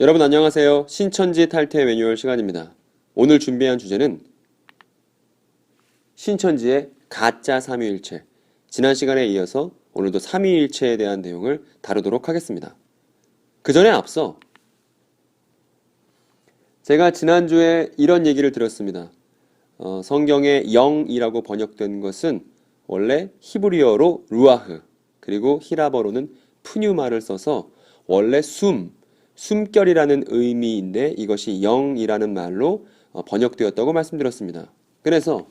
여러분 안녕하세요. 신천지 탈퇴 매뉴얼 시간입니다. 오늘 준비한 주제는 신천지의 가짜 삼위일체. 지난 시간에 이어서 오늘도 삼위일체에 대한 내용을 다루도록 하겠습니다. 그 전에 앞서 제가 지난주에 이런 얘기를 들었습니다. 어, 성경에 영이라고 번역된 것은 원래 히브리어로 루아흐 그리고 히라버로는 푸뉴마를 써서 원래 숨, 숨결이라는 의미인데 이것이 영이라는 말로 어, 번역되었다고 말씀드렸습니다. 그래서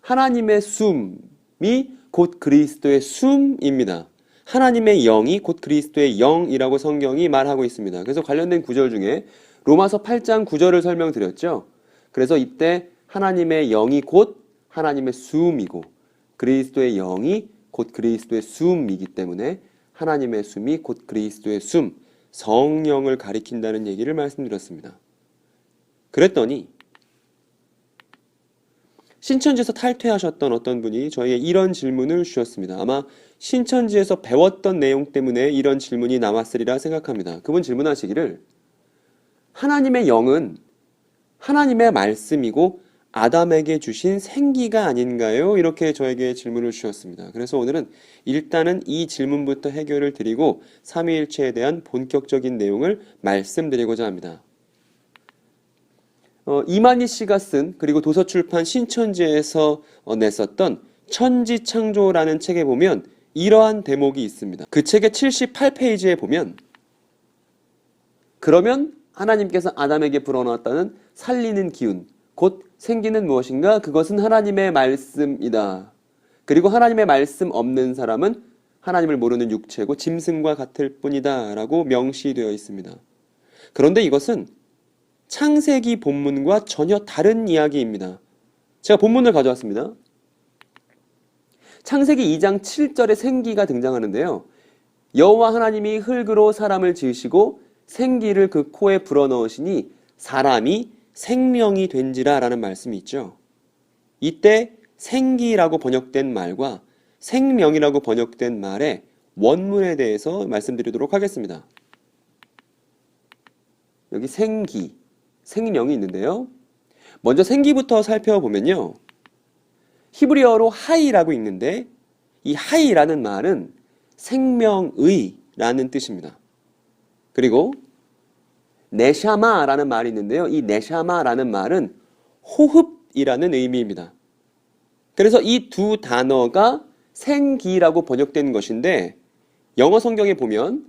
하나님의 숨이 곧 그리스도의 숨입니다. 하나님의 영이 곧 그리스도의 영이라고 성경이 말하고 있습니다. 그래서 관련된 구절 중에 로마서 8장 9절을 설명드렸죠. 그래서 이때 하나님의 영이 곧 하나님의 숨이고 그리스도의 영이 곧 그리스도의 숨이기 때문에 하나님의 숨이 곧 그리스도의 숨, 성령을 가리킨다는 얘기를 말씀드렸습니다. 그랬더니 신천지에서 탈퇴하셨던 어떤 분이 저에게 이런 질문을 주셨습니다. 아마 신천지에서 배웠던 내용 때문에 이런 질문이 나왔으리라 생각합니다. 그분 질문하시기를 하나님의 영은 하나님의 말씀이고 아담에게 주신 생기가 아닌가요? 이렇게 저에게 질문을 주셨습니다. 그래서 오늘은 일단은 이 질문부터 해결을 드리고 삼위일체에 대한 본격적인 내용을 말씀드리고자 합니다. 어, 이만희 씨가 쓴 그리고 도서출판 신천지에서 어, 냈었던 천지창조라는 책에 보면 이러한 대목이 있습니다. 그 책의 78페이지에 보면 그러면 하나님께서 아담에게 불어넣었다는 살리는 기운, 곧 생기는 무엇인가? 그것은 하나님의 말씀이다. 그리고 하나님의 말씀 없는 사람은 하나님을 모르는 육체고 짐승과 같을 뿐이다. 라고 명시되어 있습니다. 그런데 이것은 창세기 본문과 전혀 다른 이야기입니다. 제가 본문을 가져왔습니다. 창세기 2장 7절에 생기가 등장하는데요. 여호와 하나님이 흙으로 사람을 지으시고 생기를 그 코에 불어넣으시니 사람이 생명이 된지라 라는 말씀이 있죠. 이때 생기라고 번역된 말과 생명이라고 번역된 말의 원문에 대해서 말씀드리도록 하겠습니다. 여기 생기, 생명이 있는데요. 먼저 생기부터 살펴보면요. 히브리어로 하이라고 있는데 이 하이라는 말은 생명의라는 뜻입니다. 그리고 네샤마라는 말이 있는데요. 이 네샤마라는 말은 호흡이라는 의미입니다. 그래서 이 두 단어가 생기라고 번역된 것인데 영어 성경에 보면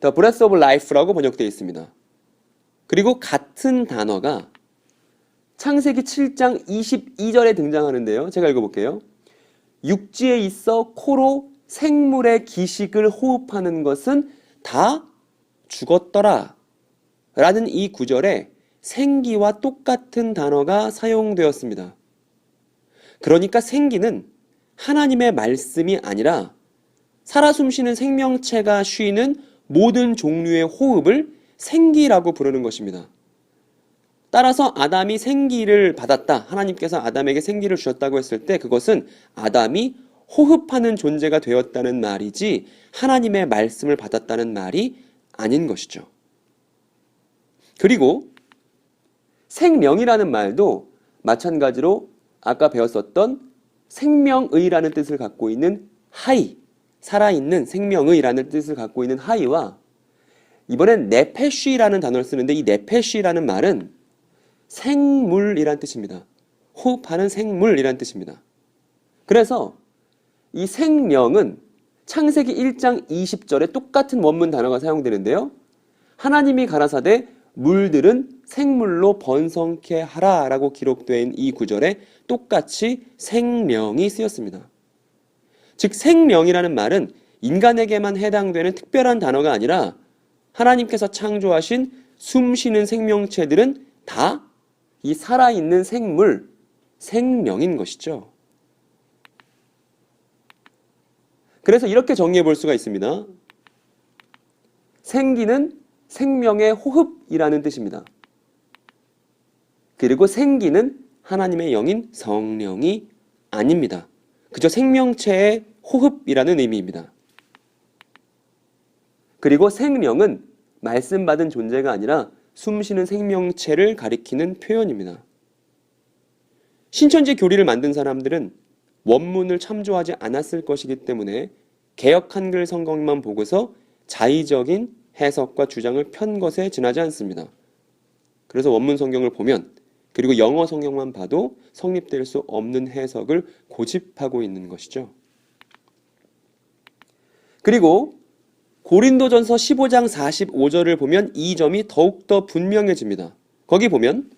The Breath of Life라고 번역되어 있습니다. 그리고 같은 단어가 창세기 7장 22절에 등장하는데요. 제가 읽어볼게요. 육지에 있어 코로 생물의 기식을 호흡하는 것은 다 죽었더라. 라는 이 구절에 생기와 똑같은 단어가 사용되었습니다. 그러니까 생기는 하나님의 말씀이 아니라 살아 숨쉬는 생명체가 쉬는 모든 종류의 호흡을 생기라고 부르는 것입니다. 따라서 아담이 생기를 받았다. 하나님께서 아담에게 생기를 주셨다고 했을 때 그것은 아담이 호흡하는 존재가 되었다는 말이지 하나님의 말씀을 받았다는 말이 아닌 것이죠. 그리고 생명이라는 말도 마찬가지로 아까 배웠었던 생명의라는 뜻을 갖고 있는 하이, 살아있는 생명의라는 뜻을 갖고 있는 하이와 이번엔 네페쉬라는 단어를 쓰는데 이 네페쉬라는 말은 생물이란 뜻입니다. 호흡하는 생물이란 뜻입니다. 그래서 이 생명은 창세기 1장 20절에 똑같은 원문 단어가 사용되는데요. 하나님이 가라사대 물들은 생물로 번성케 하라 라고 기록된 이 구절에 똑같이 생명이 쓰였습니다. 즉 생명이라는 말은 인간에게만 해당되는 특별한 단어가 아니라 하나님께서 창조하신 숨 쉬는 생명체들은 다 이 살아있는 생물, 생명인 것이죠. 그래서 이렇게 정리해 볼 수가 있습니다. 생기는 생명의 호흡이라는 뜻입니다. 그리고 생기는 하나님의 영인 성령이 아닙니다. 그저 생명체의 호흡이라는 의미입니다. 그리고 생명은 말씀받은 존재가 아니라 숨쉬는 생명체를 가리키는 표현입니다. 신천지 교리를 만든 사람들은 원문을 참조하지 않았을 것이기 때문에 개역 한글 성경만 보고서 자의적인 해석과 주장을 편 것에 지나지 않습니다. 그래서 원문 성경을 보면 그리고 영어 성경만 봐도 성립될 수 없는 해석을 고집하고 있는 것이죠. 그리고 고린도전서 15장 45절을 보면 이 점이 더욱더 분명해집니다. 거기 보면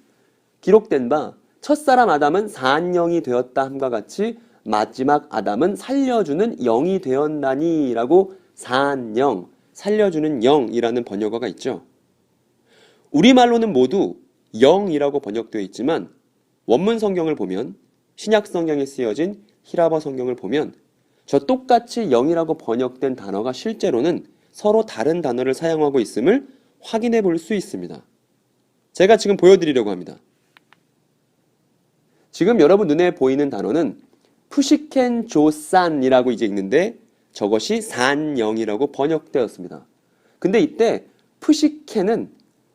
기록된 바 첫사람 아담은 산영이 되었다 함과 같이 마지막 아담은 살려주는 영이 되었나니라고 산영, 살려주는 영이라는 번역어가 있죠. 우리말로는 모두 영이라고 번역되어 있지만 원문 성경을 보면 신약 성경에 쓰여진 히라버 성경을 보면 저 똑같이 영이라고 번역된 단어가 실제로는 서로 다른 단어를 사용하고 있음을 확인해 볼 수 있습니다. 제가 지금 보여드리려고 합니다. 지금 여러분 눈에 보이는 단어는 푸시켄 조산이라고 이제 읽는데 저것이 산영이라고 번역되었습니다. 근데 이때 푸시켄은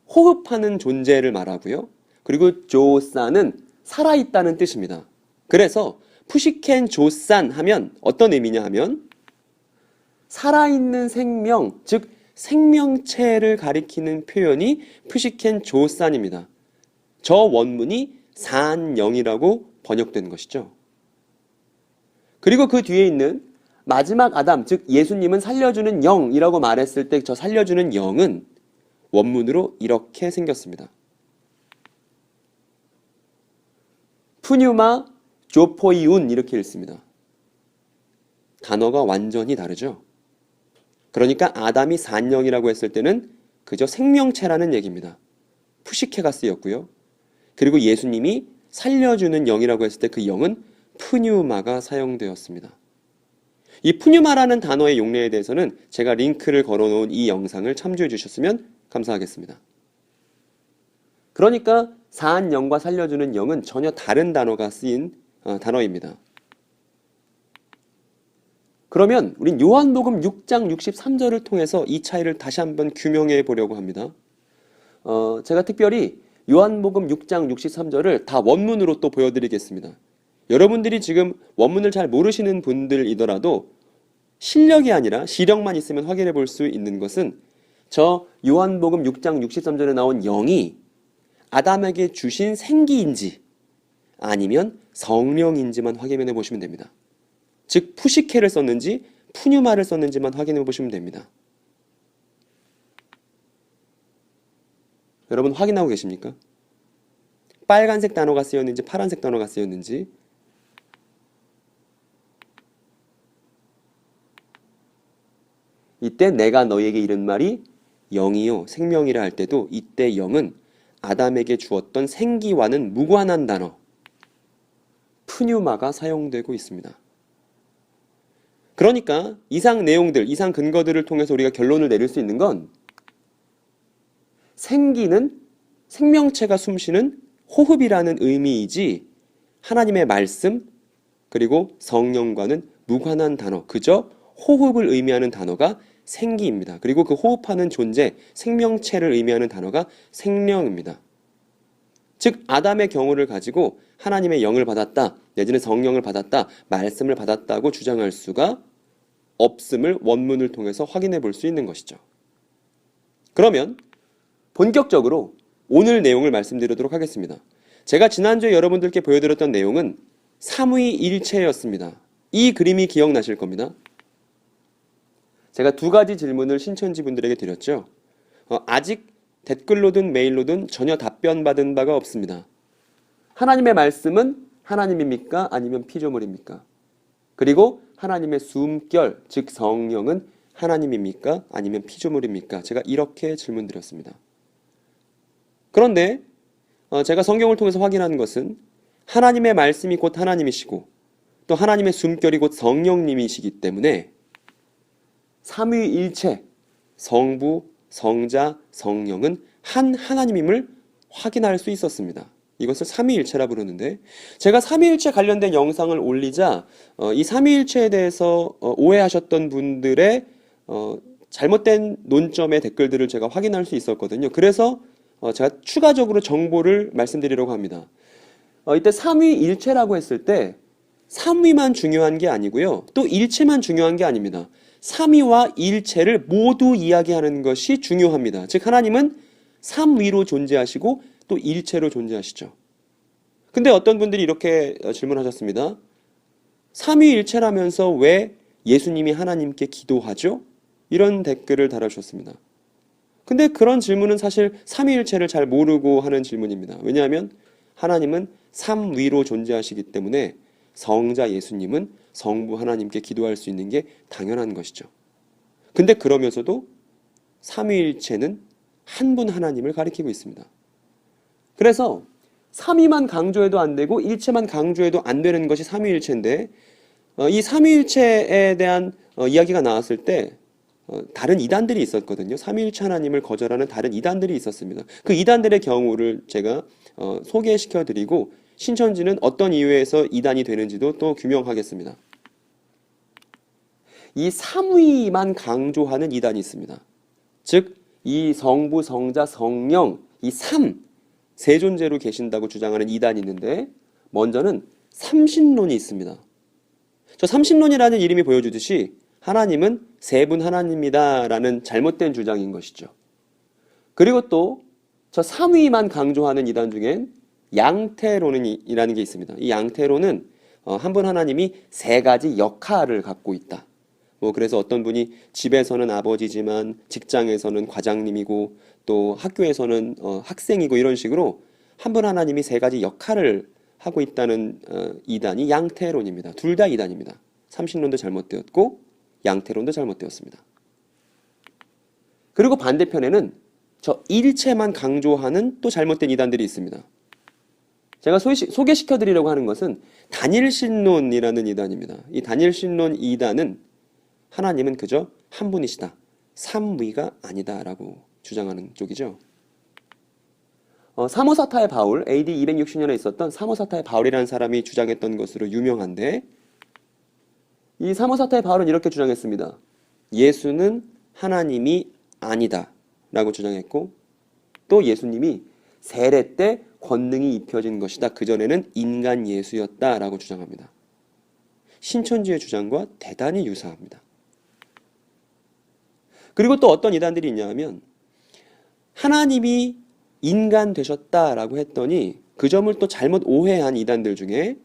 호흡하는 존재를 말하고요. 그리고 조산은 살아있다는 뜻입니다. 그래서 푸시켄 조산 하면 어떤 의미냐 하면 살아있는 생명, 즉 생명체를 가리키는 표현이 푸시켄 조산입니다. 저 원문이 산영이라고 번역된 것이죠. 그리고 그 뒤에 있는 마지막 아담, 즉 예수님은 살려주는 영이라고 말했을 때 저 살려주는 영은 원문으로 이렇게 생겼습니다. 푸뉴마 조포이운 이렇게 읽습니다. 단어가 완전히 다르죠. 그러니까 아담이 산영이라고 했을 때는 그저 생명체라는 얘기입니다. 푸시케가 쓰였고요. 그리고 예수님이 살려주는 영이라고 했을 때 그 영은 푸뉴마가 사용되었습니다. 이 푸뉴마라는 단어의 용례에 대해서는 제가 링크를 걸어놓은 이 영상을 참조해 주셨으면 감사하겠습니다. 그러니까 사한 영과 살려주는 영은 전혀 다른 단어가 쓰인 어, 단어입니다. 그러면 우린 요한복음 6장 63절을 통해서 이 차이를 다시 한번 규명해 보려고 합니다. 어, 제가 특별히 요한복음 6장 63절을 다 원문으로 또 보여드리겠습니다. 여러분들이 지금 원문을 잘 모르시는 분들이더라도 실력이 아니라 시력만 있으면 확인해 볼 수 있는 것은 저 요한복음 6장 63절에 나온 영이 아담에게 주신 생기인지 아니면 성령인지만 확인해 보시면 됩니다. 즉 푸시케를 썼는지 푸뉴마를 썼는지만 확인해 보시면 됩니다. 여러분 확인하고 계십니까? 빨간색 단어가 쓰였는지 파란색 단어가 쓰였는지 이때 내가 너에게 이른 말이 영이요 생명이라 할 때도 이때 영은 아담에게 주었던 생기와는 무관한 단어 푸뉴마가 사용되고 있습니다. 그러니까 이상 내용들, 이상 근거들을 통해서 우리가 결론을 내릴 수 있는 건 생기는 생명체가 숨쉬는 호흡이라는 의미이지 하나님의 말씀 그리고 성령과는 무관한 단어, 그저 호흡을 의미하는 단어가 생기입니다. 그리고 그 호흡하는 존재, 생명체를 의미하는 단어가 생명입니다. 즉 아담의 경우를 가지고 하나님의 영을 받았다, 내지는 성령을 받았다, 말씀을 받았다고 주장할 수가 없음을 원문을 통해서 확인해 볼 수 있는 것이죠. 그러면 본격적으로 오늘 내용을 말씀드리도록 하겠습니다. 제가 지난주에 여러분들께 보여드렸던 내용은 삼위일체였습니다. 이 그림이 기억나실 겁니다. 제가 두 가지 질문을 신천지 분들에게 드렸죠. 어, 아직 댓글로든 메일로든 전혀 답변 받은 바가 없습니다. 하나님의 말씀은 하나님입니까? 아니면 피조물입니까? 그리고 하나님의 숨결, 즉 성령은 하나님입니까? 아니면 피조물입니까? 제가 이렇게 질문 드렸습니다. 그런데 어, 제가 성경을 통해서 확인한 것은 하나님의 말씀이 곧 하나님이시고 또 하나님의 숨결이 곧 성령님이시기 때문에 삼위일체 성부, 성자, 성령은 한 하나님임을 확인할 수 있었습니다. 이것을 삼위일체라 부르는데 제가 삼위일체 관련된 영상을 올리자 어, 이 삼위일체에 대해서 어, 오해하셨던 분들의 어, 잘못된 논점의 댓글들을 제가 확인할 수 있었거든요. 그래서 어, 제가 추가적으로 정보를 말씀드리려고 합니다. 어, 이때 삼위일체라고 했을 때 삼위만 중요한 게 아니고요. 또 일체만 중요한 게 아닙니다. 삼위와 일체를 모두 이야기하는 것이 중요합니다. 즉 하나님은 삼위로 존재하시고 또 일체로 존재하시죠. 근데 어떤 분들이 이렇게 어, 질문하셨습니다. 삼위일체라면서 왜 예수님이 하나님께 기도하죠? 이런 댓글을 달아주셨습니다. 근데 그런 질문은 사실 삼위일체를 잘 모르고 하는 질문입니다. 왜냐하면 하나님은 삼위로 존재하시기 때문에 성자 예수님은 성부 하나님께 기도할 수 있는 게 당연한 것이죠. 근데 그러면서도 삼위일체는 한 분 하나님을 가리키고 있습니다. 그래서 삼위만 강조해도 안 되고 일체만 강조해도 안 되는 것이 삼위일체인데 어, 이 삼위일체에 대한 어, 이야기가 나왔을 때 어, 다른 이단들이 있었거든요. 삼위일체 하나님을 거절하는 다른 이단들이 있었습니다. 그 이단들의 경우를 제가 어, 소개시켜 드리고 신천지는 어떤 이유에서 이단이 되는지도 또 규명하겠습니다. 이 삼위만 강조하는 이단이 있습니다. 즉, 이 성부, 성자, 성령, 이 삼, 세 존재로 계신다고 주장하는 이단이 있는데, 먼저는 삼신론이 있습니다. 저 삼신론이라는 이름이 보여주듯이 하나님은 세 분 하나님이다 라는 잘못된 주장인 것이죠. 그리고 또 저 삼위만 강조하는 이단 중엔 양태론이라는 게 있습니다. 이 양태론은 어, 한 분 하나님이 세 가지 역할을 갖고 있다. 뭐 그래서 어떤 분이 집에서는 아버지지만 직장에서는 과장님이고 또 학교에서는 어, 학생이고 이런 식으로 한 분 하나님이 세 가지 역할을 하고 있다는 어, 이단이 양태론입니다. 둘 다 이단입니다. 삼신론도 잘못되었고 양태론도 잘못되었습니다. 그리고 반대편에는 저 일체만 강조하는 또 잘못된 이단들이 있습니다. 제가 소개시켜 드리려고 하는 것은 단일신론이라는 이단입니다. 이 단일신론 이단은 하나님은 그저 한 분이시다. 삼위가 아니다라고 주장하는 쪽이죠. 어, 사모사타의 바울, AD 260년에 있었던 사모사타의 바울이라는 사람이 주장했던 것으로 유명한데 이 사모사타의 바울은 이렇게 주장했습니다. 예수는 하나님이 아니다. 라고 주장했고 또 예수님이 세례 때 권능이 입혀진 것이다. 그전에는 인간 예수였다. 라고 주장합니다. 신천지의 주장과 대단히 유사합니다. 그리고 또 어떤 이단들이 있냐면 하나님이 인간 되셨다라고 했더니 그 점을 또 잘못 오해한 이단들 중에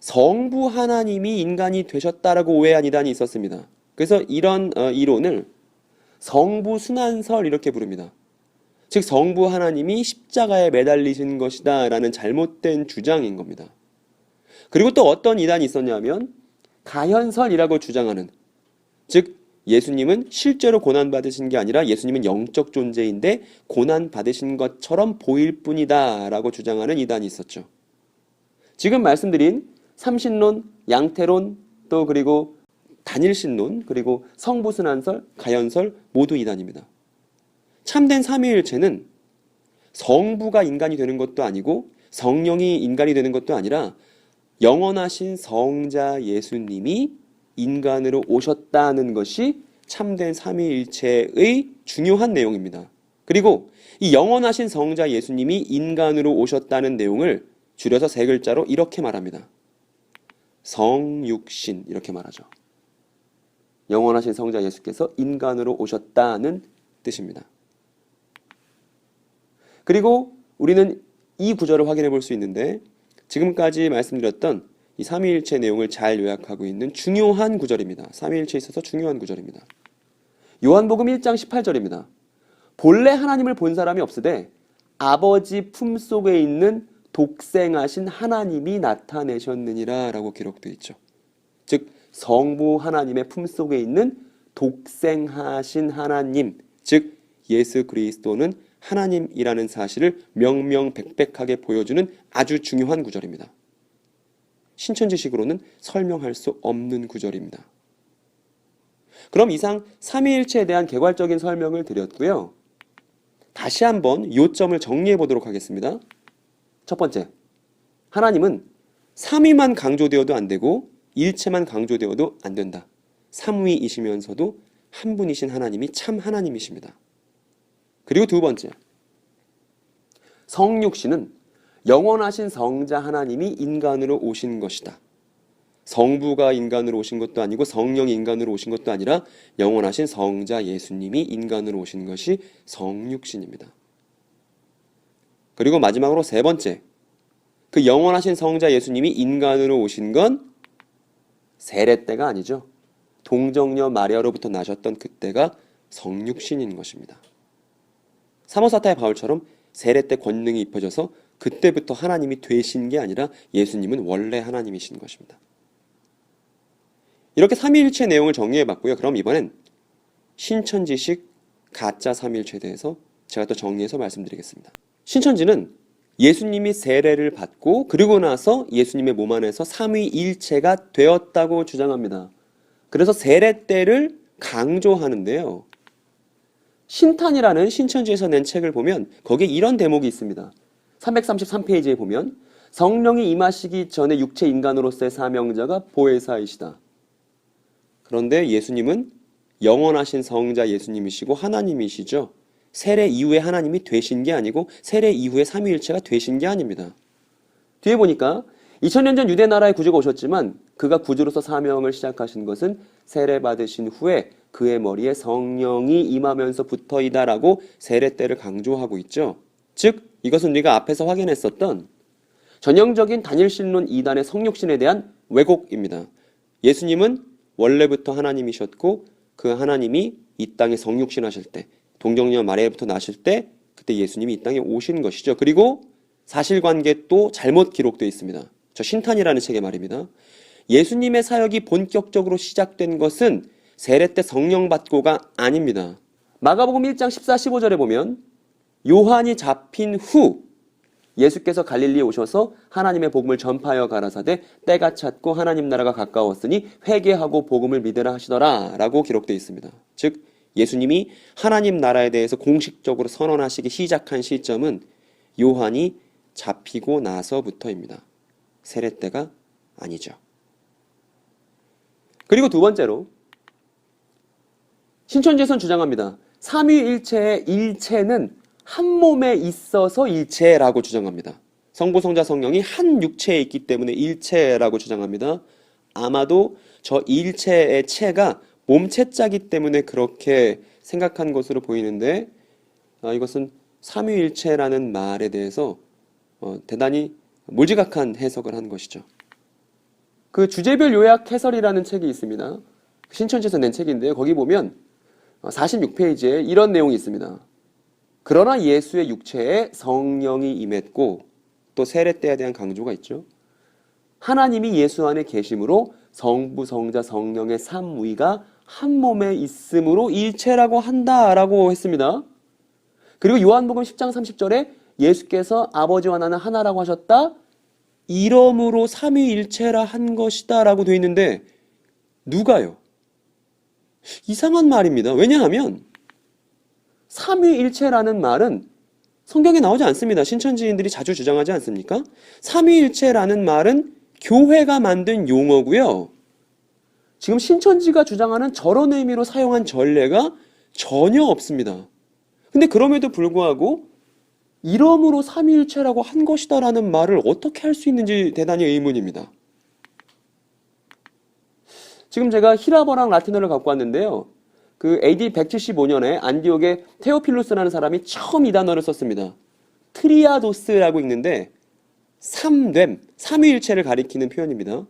성부 하나님이 인간이 되셨다라고 오해한 이단이 있었습니다. 그래서 이런 어, 이론을 성부 순환설 이렇게 부릅니다. 즉 성부 하나님이 십자가에 매달리신 것이다 라는 잘못된 주장인 겁니다. 그리고 또 어떤 이단이 있었냐면 가현설이라고 주장하는 즉 예수님은 실제로 고난 받으신 게 아니라 예수님은 영적 존재인데 고난 받으신 것처럼 보일 뿐이다 라고 주장하는 이단이 있었죠. 지금 말씀드린 삼신론, 양태론 또 그리고 단일신론 그리고 성부순환설, 가연설 모두 이단입니다. 참된 삼위일체는 성부가 인간이 되는 것도 아니고 성령이 인간이 되는 것도 아니라 영원하신 성자 예수님이 인간으로 오셨다는 것이 참된 삼위일체의 중요한 내용입니다. 그리고 이 영원하신 성자 예수님이 인간으로 오셨다는 내용을 줄여서 세 글자로 이렇게 말합니다. 성육신 이렇게 말하죠. 영원하신 성자 예수께서 인간으로 오셨다는 뜻입니다. 그리고 우리는 이 구절을 확인해 볼 수 있는데 지금까지 말씀드렸던 이 삼위일체 내용을 잘 요약하고 있는 중요한 구절입니다. 삼위일체에 있어서 중요한 구절입니다. 요한복음 1장 18절입니다. 본래 하나님을 본 사람이 없으되 아버지 품속에 있는 독생하신 하나님이 나타내셨느니라 라고 기록되어 있죠. 즉 성부 하나님의 품속에 있는 독생하신 하나님, 즉 예수 그리스도는 하나님이라는 사실을 명명백백하게 보여주는 아주 중요한 구절입니다. 신천지식으로는 설명할 수 없는 구절입니다. 그럼 이상 삼위일체에 대한 개괄적인 설명을 드렸고요. 다시 한번 요점을 정리해 보도록 하겠습니다. 첫 번째, 하나님은 삼위만 강조되어도 안 되고 일체만 강조되어도 안 된다. 삼위이시면서도 한 분이신 하나님이 참 하나님이십니다. 그리고 두 번째, 성육신은 영원하신 성자 하나님이 인간으로 오신 것이다. 성부가 인간으로 오신 것도 아니고 성령이 인간으로 오신 것도 아니라 영원하신 성자 예수님이 인간으로 오신 것이 성육신입니다. 그리고 마지막으로 세 번째, 그 영원하신 성자 예수님이 인간으로 오신 건 세례 때가 아니죠. 동정녀 마리아로부터 나셨던 그때가 성육신인 것입니다. 사모사타의 바울처럼 세례 때 권능이 입혀져서 그때부터 하나님이 되신 게 아니라 예수님은 원래 하나님이신 것입니다. 이렇게 삼위일체 내용을 정리해 봤고요. 그럼 이번엔 신천지식 가짜 삼위일체에 대해서 제가 또 정리해서 말씀드리겠습니다. 신천지는 예수님이 세례를 받고 그리고 나서 예수님의 몸 안에서 삼위일체가 되었다고 주장합니다. 그래서 세례 때를 강조하는데요. 신탄이라는 신천지에서 낸 책을 보면 거기에 이런 대목이 있습니다. 333페이지에 보면 성령이 임하시기 전에 육체 인간으로서의 사명자가 보혜사이시다. 그런데 예수님은 영원하신 성자 예수님이시고 하나님이시죠. 세례 이후에 하나님이 되신 게 아니고 세례 이후에 삼위일체가 되신 게 아닙니다. 뒤에 보니까 2000년 전 유대 나라의 구주가 오셨지만 그가 구주로서 사명을 시작하신 것은 세례 받으신 후에 그의 머리에 성령이 임하면서 붙어이다라고 세례 때를 강조하고 있죠. 즉 이것은 우리가 앞에서 확인했었던 전형적인 단일신론 이단의 성육신에 대한 왜곡입니다. 예수님은 원래부터 하나님이셨고 그 하나님이 이 땅에 성육신 하실 때 동정녀 마리아부터 나실 때 그때 예수님이 이 땅에 오신 것이죠. 그리고 사실관계 또 잘못 기록되어 있습니다. 저 신탄이라는 책의 말입니다. 예수님의 사역이 본격적으로 시작된 것은 세례 때 성령 받고가 아닙니다. 마가복음 1장 14, 15절에 보면 요한이 잡힌 후 예수께서 갈릴리에 오셔서 하나님의 복음을 전파하여 가라사대 때가 찼고 하나님 나라가 가까웠으니 회개하고 복음을 믿으라 하시더라라고 기록되어 있습니다. 즉 예수님이 하나님 나라에 대해서 공식적으로 선언하시기 시작한 시점은 요한이 잡히고 나서부터입니다. 세례 때가 아니죠. 그리고 두 번째로 신천지에선 주장합니다. 삼위일체의 일체는 한 몸에 있어서 일체라고 주장합니다. 성부, 성자, 성령이 한 육체에 있기 때문에 일체라고 주장합니다. 아마도 저 일체의 체가 몸체자기 때문에 그렇게 생각한 것으로 보이는데 아, 이것은 삼위일체라는 말에 대해서 어, 대단히 몰지각한 해석을 한 것이죠. 그 주제별 요약 해설이라는 책이 있습니다. 신천지에서 낸 책인데 거기 보면 46페이지에 이런 내용이 있습니다. 그러나 예수의 육체에 성령이 임했고 또 세례 때에 대한 강조가 있죠. 하나님이 예수 안에 계심으로 성부, 성자, 성령의 삼위가 한 몸에 있음으로 일체라고 한다라고 했습니다. 그리고 요한복음 10장 30절에 예수께서 아버지와 나는 하나라고 하셨다. 이러므로 삼위일체라 한 것이다라고 되어 있는데 누가요? 이상한 말입니다. 왜냐하면 삼위일체라는 말은 성경에 나오지 않습니다. 신천지인들이 자주 주장하지 않습니까? 삼위일체라는 말은 교회가 만든 용어고요. 지금 신천지가 주장하는 저런 의미로 사용한 전례가 전혀 없습니다. 근데 그럼에도 불구하고 이러므로 삼위일체라고 한 것이다라는 말을 어떻게 할 수 있는지 대단히 의문입니다. 지금 제가 히라버랑 라틴어를 갖고 왔는데요. 그 AD 175년에 안디옥의 테오필루스라는 사람이 처음 이 단어를 썼습니다. 트리아도스라고 읽는데 삼됨, 삼위일체를 가리키는 표현입니다.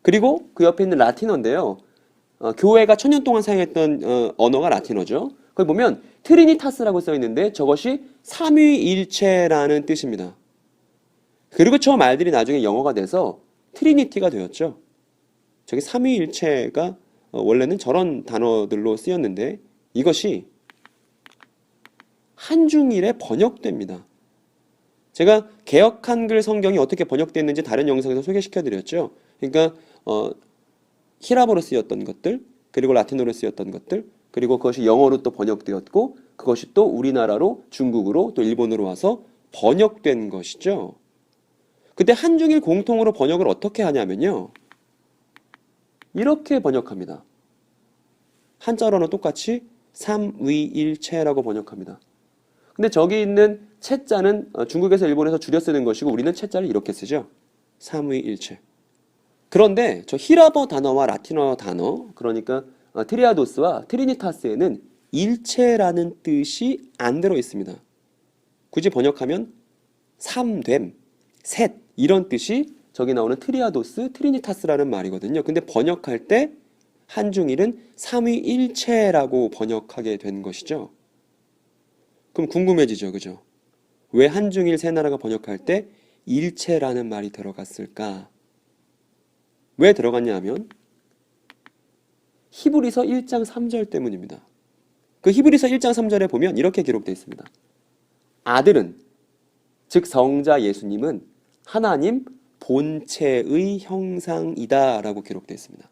그리고 그 옆에 있는 라틴어인데요. 어, 교회가 천년 동안 사용했던 어, 언어가 라틴어죠. 거기 보면 트리니타스라고 써 있는데 저것이 삼위일체라는 뜻입니다. 그리고 저 말들이 나중에 영어가 돼서 트리니티가 되었죠. 저기 삼위일체가 어, 원래는 저런 단어들로 쓰였는데 이것이 한중일에 번역됩니다. 제가 개혁 한글 성경이 어떻게 번역됐는지 다른 영상에서 소개시켜 드렸죠. 그러니까 어, 히라보로 쓰였던 것들, 그리고 라틴어로 쓰였던 것들, 그리고 그것이 영어로 또 번역되었고 그것이 또 우리나라로 중국으로 또 일본으로 와서 번역된 것이죠. 그때 한중일 공통으로 번역을 어떻게 하냐면요. 이렇게 번역합니다. 한자로는 똑같이 삼위일체라고 번역합니다. 근데 저기 있는 채자는 어, 중국에서 일본에서 줄여 쓰는 것이고 우리는 채자를 이렇게 쓰죠. 삼위일체. 그런데 저 히라버 단어와 라틴어 단어 그러니까 어, 트리아도스와 트리니타스에는 일체라는 뜻이 안 들어 있습니다. 굳이 번역하면 삼됨, 셋 이런 뜻이 저기 나오는 트리아도스, 트리니타스라는 말이거든요. 근데 번역할 때 한중일은 삼위일체라고 번역하게 된 것이죠. 그럼 궁금해지죠, 그죠? 왜 한중일 세 나라가 번역할 때 일체라는 말이 들어갔을까? 왜 들어갔냐 하면 히브리서 1장 3절 때문입니다. 그 히브리서 1장 3절에 보면 이렇게 기록되어 있습니다. 아들은 즉 성자 예수님은 하나님 본체의 형상이다라고 기록되어 있습니다.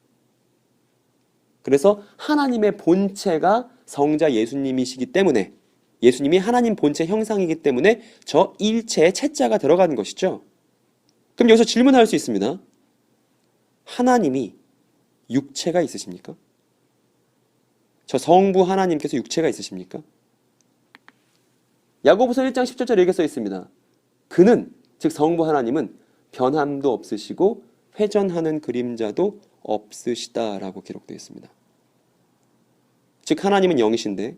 그래서 하나님의 본체가 성자 예수님이시기 때문에 예수님이 하나님 본체 형상이기 때문에 저 일체에 채자가 들어가는 것이죠. 그럼 여기서 질문할 수 있습니다. 하나님이 육체가 있으십니까? 저 성부 하나님께서 육체가 있으십니까? 야고보서 1장 10절에 이렇게 써 있습니다. 그는 즉 성부 하나님은 변함도 없으시고 회전하는 그림자도 없으시다라고 기록되어 있습니다. 즉 하나님은 영이신데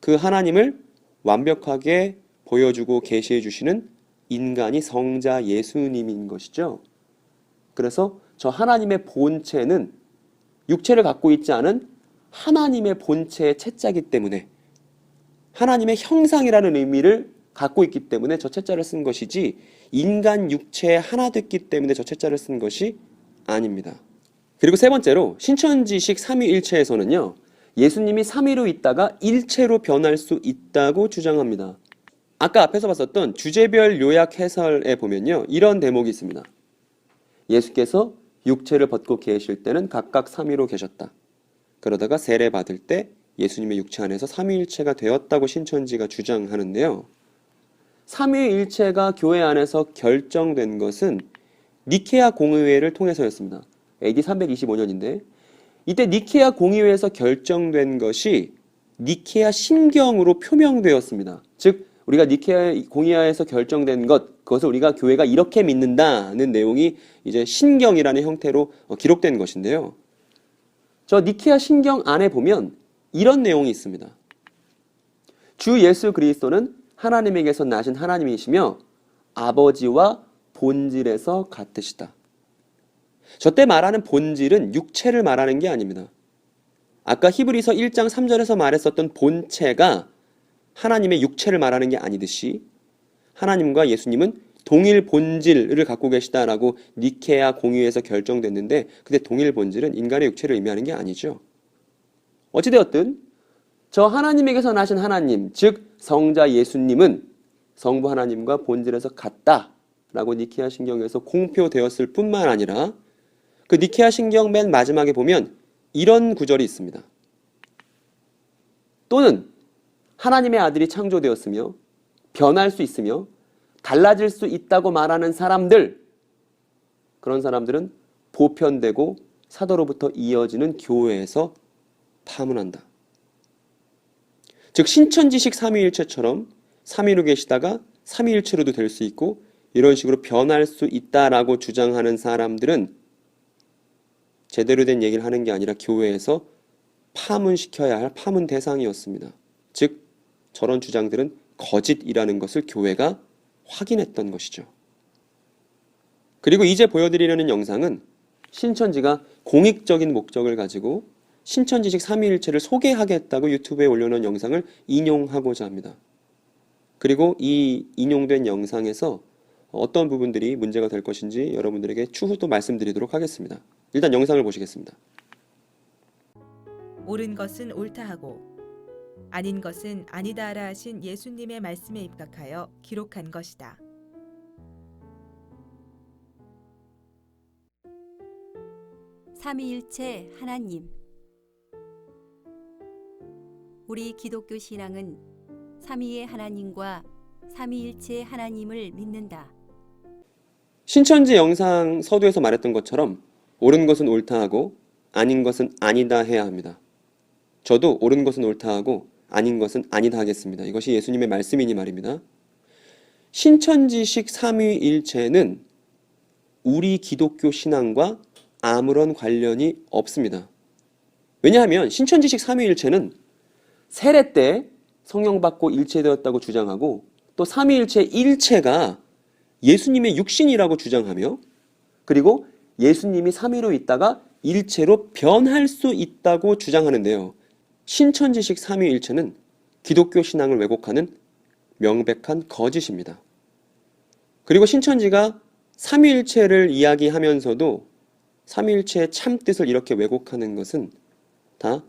그 하나님을 완벽하게 보여주고 계시해 주시는 인간이 성자 예수님인 것이죠. 그래서 저 하나님의 본체는 육체를 갖고 있지 않은 하나님의 본체의 채자기 때문에 하나님의 형상이라는 의미를 갖고 있기 때문에 저 채자를 쓴 것이지 인간 육체에 하나 됐기 때문에 저 채자를 쓴 것이 아닙니다. 그리고 세 번째로 신천지식 삼위일체에서는요. 예수님이 삼위로 있다가 일체로 변할 수 있다고 주장합니다. 아까 앞에서 봤었던 주제별 요약 해설에 보면요. 이런 대목이 있습니다. 예수께서 육체를 벗고 계실 때는 각각 삼위로 계셨다. 그러다가 세례 받을 때 예수님의 육체 안에서 삼위일체가 되었다고 신천지가 주장하는데요. 삼위일체가 교회 안에서 결정된 것은 니케아 공의회를 통해서였습니다. AD 325년인데 이때 니케아 공의회에서 결정된 것이 니케아 신경으로 표명되었습니다. 즉 우리가 니케아 공의회에서 결정된 것 그것을 우리가 교회가 이렇게 믿는다는 내용이 이제 신경이라는 형태로 어, 기록된 것인데요. 저 니케아 신경 안에 보면 이런 내용이 있습니다. 주 예수 그리스도는 하나님에게서 나신 하나님이시며 아버지와 본질에서 같으시다. 저때 말하는 본질은 육체를 말하는 게 아닙니다. 아까 히브리서 1장 3절에서 말했었던 본체가 하나님의 육체를 말하는 게 아니듯이 하나님과 예수님은 동일 본질을 갖고 계시다라고 니케아 공유에서 결정됐는데 근데 동일 본질은 인간의 육체를 의미하는 게 아니죠. 어찌되었든 저 하나님에게서 나신 하나님 즉 성자 예수님은 성부 하나님과 본질에서 같다라고 니케아 신경에서 공표되었을 뿐만 아니라 그 니케아 신경 맨 마지막에 보면 이런 구절이 있습니다. 또는 하나님의 아들이 창조되었으며 변할 수 있으며 달라질 수 있다고 말하는 사람들 그런 사람들은 보편되고 사도로부터 이어지는 교회에서 파문한다. 즉 신천지식 삼위일체처럼 삼위로 계시다가 삼위일체로도 될 수 있고 이런 식으로 변할 수 있다라고 주장하는 사람들은 제대로 된 얘기를 하는 게 아니라 교회에서 파문시켜야 할 파문 대상이었습니다. 즉 저런 주장들은 거짓이라는 것을 교회가 확인했던 것이죠. 그리고 이제 보여드리려는 영상은 신천지가 공익적인 목적을 가지고 신천지식 삼위일체를 소개하겠다고 유튜브에 올려놓은 영상을 인용하고자 합니다. 그리고 이 인용된 영상에서 어떤 부분들이 문제가 될 것인지 여러분들에게 추후 또 말씀드리도록 하겠습니다. 일단 영상을 보시겠습니다. 옳은 것은 옳다 하고 아닌 것은 아니다라 하신 예수님의 말씀에 입각하여 기록한 것이다. 삼위일체 하나님 우리 기독교 신앙은 삼위의 하나님과 삼위일체 하나님을 믿는다. 신천지 영상 서두에서 말했던 것처럼 옳은 것은 옳다 하고 아닌 것은 아니다 해야 합니다. 저도 옳은 것은 옳다 하고 아닌 것은 아니다 하겠습니다. 이것이 예수님의 말씀이니 말입니다. 신천지식 삼위일체는 우리 기독교 신앙과 아무런 관련이 없습니다. 왜냐하면 신천지식 삼위일체는 세례 때 성령 받고 일체되었다고 주장하고 또 삼위일체 일체가 예수님의 육신이라고 주장하며 그리고 예수님이 삼위로 있다가 일체로 변할 수 있다고 주장하는데요. 신천지식 삼위일체는 기독교 신앙을 왜곡하는 명백한 거짓입니다. 그리고 신천지가 삼위일체를 이야기하면서도 삼위일체의 참뜻을 이렇게 왜곡하는 것은 다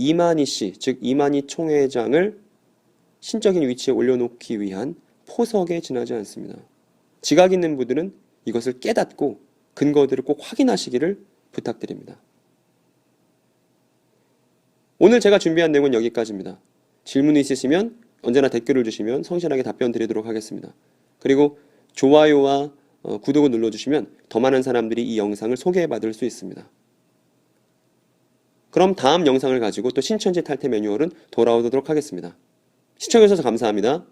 이만희 씨, 즉 이만희 총회장을 신적인 위치에 올려놓기 위한 포석에 지나지 않습니다. 지각 있는 분들은 이것을 깨닫고 근거들을 꼭 확인하시기를 부탁드립니다. 오늘 제가 준비한 내용은 여기까지입니다. 질문이 있으시면 언제나 댓글을 주시면 성실하게 답변 드리도록 하겠습니다. 그리고 좋아요와 어, 구독을 눌러주시면 더 많은 사람들이 이 영상을 소개받을 수 있습니다. 그럼 다음 영상을 가지고 또 신천지 탈퇴 매뉴얼은 돌아오도록 하겠습니다. 시청해주셔서 감사합니다.